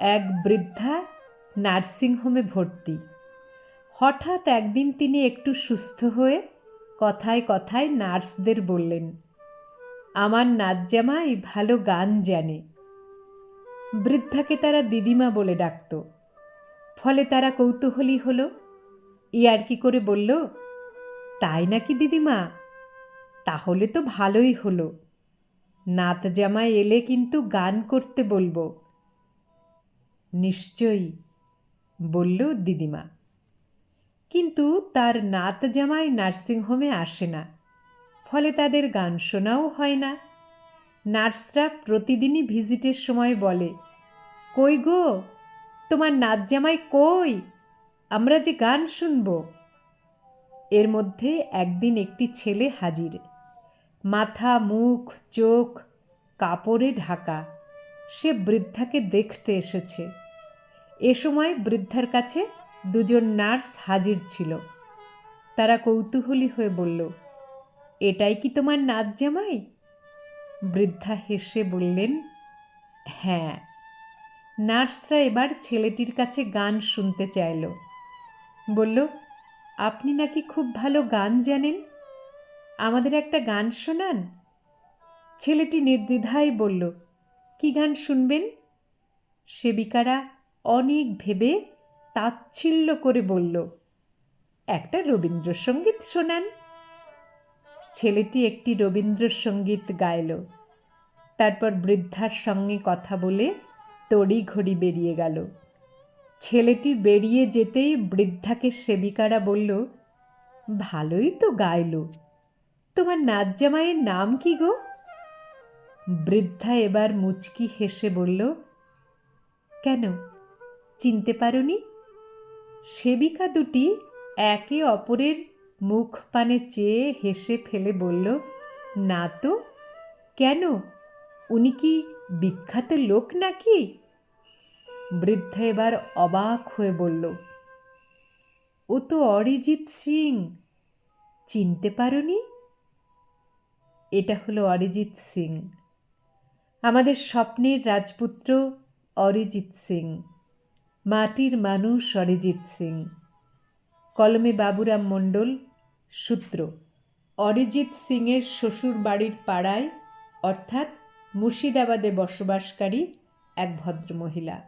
এক বৃদ্ধা নার্সিংহোমে ভর্তি। হঠাৎ একদিন তিনি একটু সুস্থ হয়ে কথায় কথায় নার্সদের বললেন, আমার নাজ্জামাই ভালো গান জানে। বৃদ্ধাকে তারা দিদিমা বলে ডাকত। ফলে তারা কৌতূহলী হলো। ইয়ার কি করে বলল, তাই নাকি দিদিমা? তাহলে তো ভালোই হলো। নাত জামাই এলে কিন্তু গান করতে বলব। নিশ্চয়ই, বলল দিদিমা। কিন্তু তার নাত জামাই নার্সিংহোমে আসে না, ফলে তাদের গান শোনাও হয় না। নার্সরা প্রতিদিনই ভিজিটের সময় বলে, কই গো, তোমার নাত জামাই কই? আমরা যে গান শুনব। এর মধ্যে একদিন একটি ছেলে হাজির। মাথা, মুখ, চোখ, কাপড়ে ঢাকা, সে বৃদ্ধাকে দেখতে এসেছে। এ সময় বৃদ্ধার কাছে দুজন নার্স হাজির ছিল। তারা কৌতূহলী হয়ে বলল, এটাই কি তোমার নাচ জামাই? বৃদ্ধা হেসে বললেন হ্যাঁ। নার্সরা এবার ছেলেটির কাছে গান শুনতে চাইল। বলল, আপনি নাকি খুব ভালো গান জানেন? আমাদের একটা গান শোনান। ছেলেটি নির্দ্বিধায় বলল, কি গান শুনবেন? সেবিকারা অনেক ভেবে তাচ্ছিল্য করে বলল, একটা রবীন্দ্রসঙ্গীত শোনান। ছেলেটি একটি রবীন্দ্রসঙ্গীত গাইল। তারপর বৃদ্ধার সঙ্গে কথা বলে তড়ি ঘড়ি বেরিয়ে গেল। ছেলেটি বেরিয়ে যেতেই বৃদ্ধাকে সেবিকারা বলল, ভালোই তো গাইল। তোমার নাচ জামাইয়ের নাম কি গো? বৃদ্ধা এবার মুচকি হেসে বলল, কেন? চিনতে পারোনি? সেবিকা দুটি একে অপরের মুখ পানে চেয়ে হেসে ফেলে বলল, না তো, কেন? উনি কি বিখ্যাত লোক নাকি? বৃদ্ধ এবার অবাক হয়ে বলল, ও তো অরিজিৎ সিং। চিনতে পারোনি? এটা হলো অরিজিৎ সিং। আমাদের স্বপ্নের রাজপুত্র অরিজিৎ সিং। মাটির মানুষ অরিজিৎ সিং। কলমে বাবুরাম মণ্ডল, সূত্র। অরিজিৎ সিংয়ের শ্বশুর বাড়ির পাড়ায়, অর্থাৎ মুর্শিদাবাদে বসবাসকারী এক ভদ্রমহিলা।